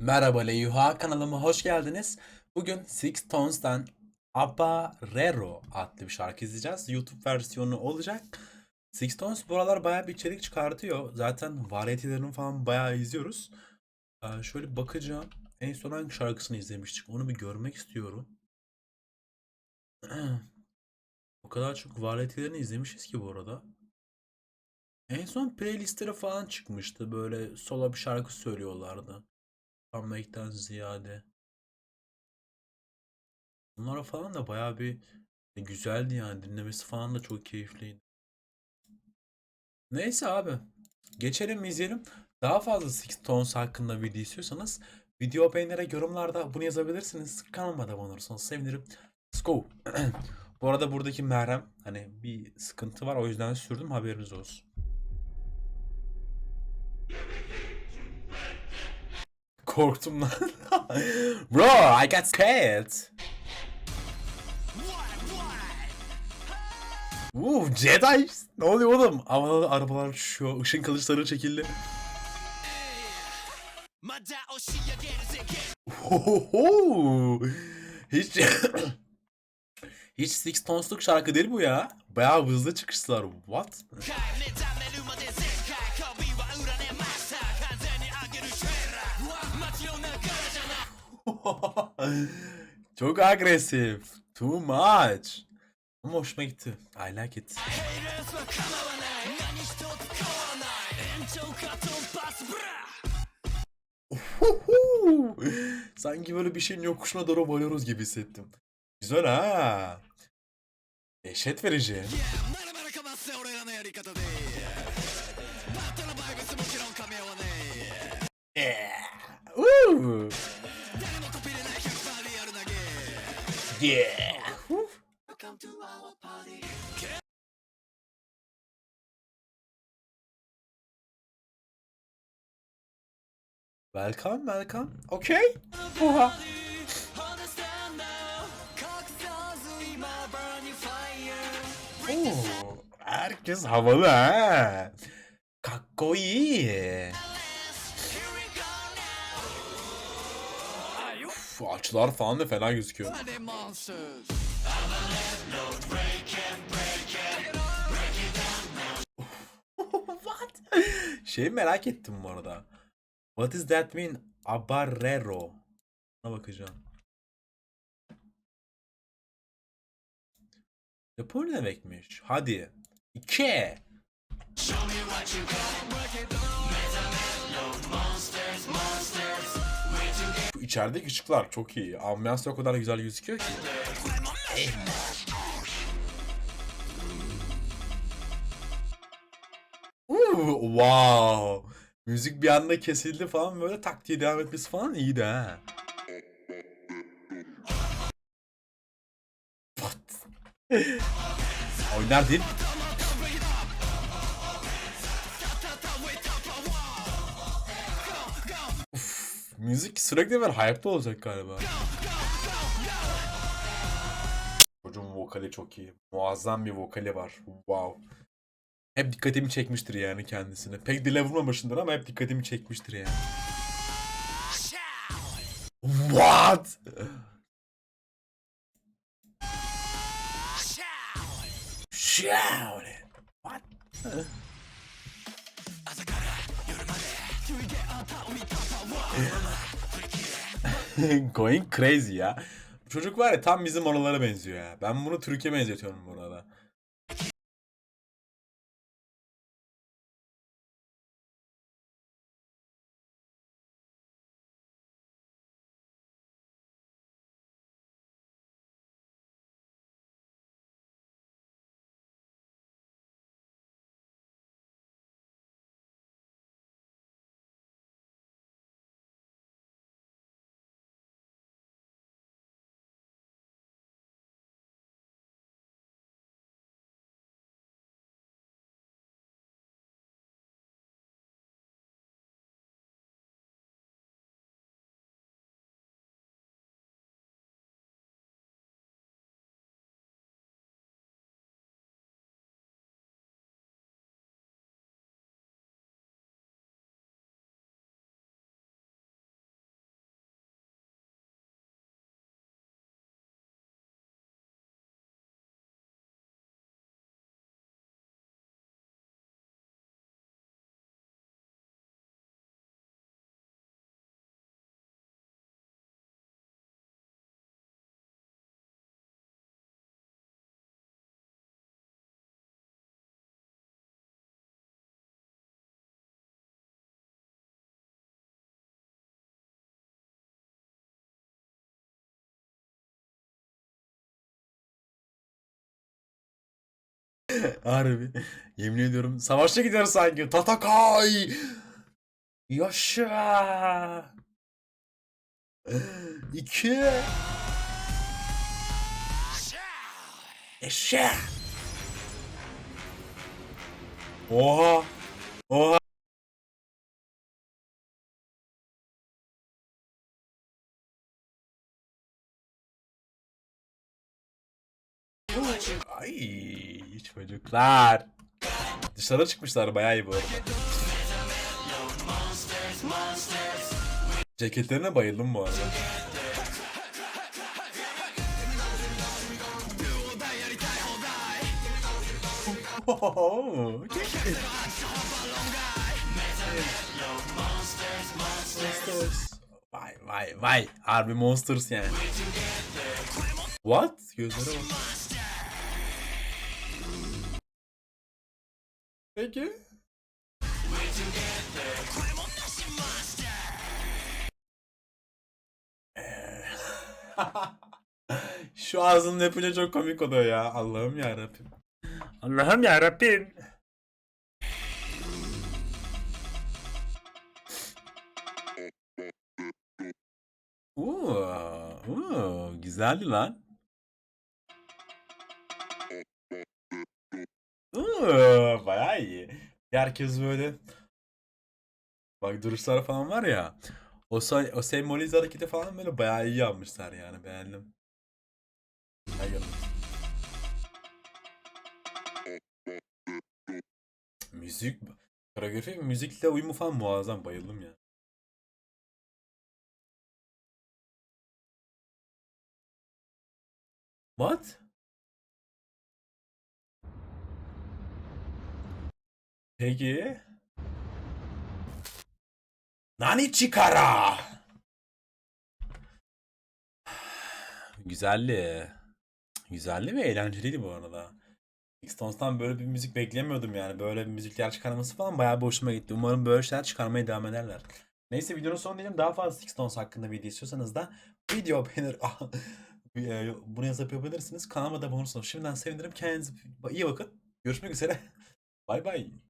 Merhaba Leyuha kanalıma hoş geldiniz. Bugün Six Tones'tan Abarero adlı bir şarkı izleyeceğiz. YouTube versiyonu olacak. Six Tones bu aralar bayağı bir içerik çıkartıyor. Zaten variyetelerini falan bayağı izliyoruz. Ee, şöyle bakacağım. En son hangi şarkısını izlemiştik? Onu bir görmek istiyorum. O kadar çok variyetelerini izlemişiz ki bu arada. En son playlistlere falan çıkmıştı. Böyle solo bir şarkı söylüyorlardı. Comeback'ten ziyade. Bunlara falan da bayağı bir güzeldi yani. Dinlemesi falan da çok keyifliydi. Neyse abi. Geçelim izleyelim. Daha fazla Six Tones hakkında video istiyorsanız video beğenerek yorumlarda bunu yazabilirsiniz. Kanalıma da abone olursanız sevinirim. Let's go. Bu arada buradaki merhem hani bir sıkıntı var o yüzden sürdüm haberiniz olsun. Korktum lan. Bro, I got scared. Uuu Jedi. Ne oluyor oğlum? Havada arabalar uçuşuyor. Işın kılıçları çekildi. Ohoho! Hiç Hiç Six Tones'luk şarkı değil bu ya. Bayağı hızlı çıkışlar. What? Çok agresif. Too much. Ama hoşuma gitti. I like it. Sanki böyle bir şeyin yokuşuna doğru boyuyoruz gibi hissettim. Güzel ha. Dehşet verici. Yeah. Woo! Yeah. Welcome, welcome. Okay. Oha. Oo, herkes havalı ha. Kakko iyi. Uf, açılar falan da fena gözüküyor. What? Şey merak ettim bu arada. What is that mean? Abarero. Buna bakacağım. Japon demekmiş? Hadi. İki. Bu içerideki ışıklar çok iyi. Ambiyans o kadar güzel gözüküyor ki. Uuu, wow. Müzik bir anda kesildi falan böyle tak diye devam etmesi falan iyiydi ha. Oynar değil. Uf, müzik sürekli böyle hype'da olacak galiba. Çocuğun vokali çok iyi. Muazzam bir vokali var. Wow. Hep dikkatimi çekmiştir yani kendisine. Pek dile vurmamışımdır ama hep dikkatimi çekmiştir yani. What? What? Going crazy ya. Çocuk var ya tam bizim oralara benziyor ya. Ben bunu Türkiye benzetiyorum bu arada. Harbi. Yemin ediyorum savaşa gidiyoruz sanki. Tatakay. Yaşa. İki. Eşe. Oha. Oha. Ay çocuklar. Dışarı çıkmışlar bayağı iyi bu arada. Ceketlerine bayıldım bu arada. Vay vay vay. Harbi Monsters yani. What? Gözlere bak. Peki. Şu ağzını yapınca çok komik oluyor ya. Allah'ım ya Rabbim. Allah'ım ya Rabbim. Oo, oo, güzeldi lan. Oo, bayağı iyi. Herkes böyle bak duruşlar falan var ya. O, say- o sembolize hareketi falan böyle bayağı iyi yapmışlar yani beğendim. Bayıldım. Müzik, koreografi müzikle uyumu falan muazzam bayıldım ya. What? Peki. Nani Chikara? Güzeldi. Güzeldi ve eğlenceliydi bu arada. X-Tones'tan böyle bir müzik beklemiyordum yani. Böyle bir müzikler çıkarması falan bayağı bir hoşuma gitti. Umarım böyle şeyler çıkarmaya devam ederler. Neyse videonun sonu diyelim. Daha fazla X-Tones hakkında video istiyorsanız da video beğenir. e, Bunu yazıp yapabilirsiniz. Kanalıma da abone olursanız şimdiden sevinirim. Kendinize iyi bakın. Görüşmek üzere. Bay bay.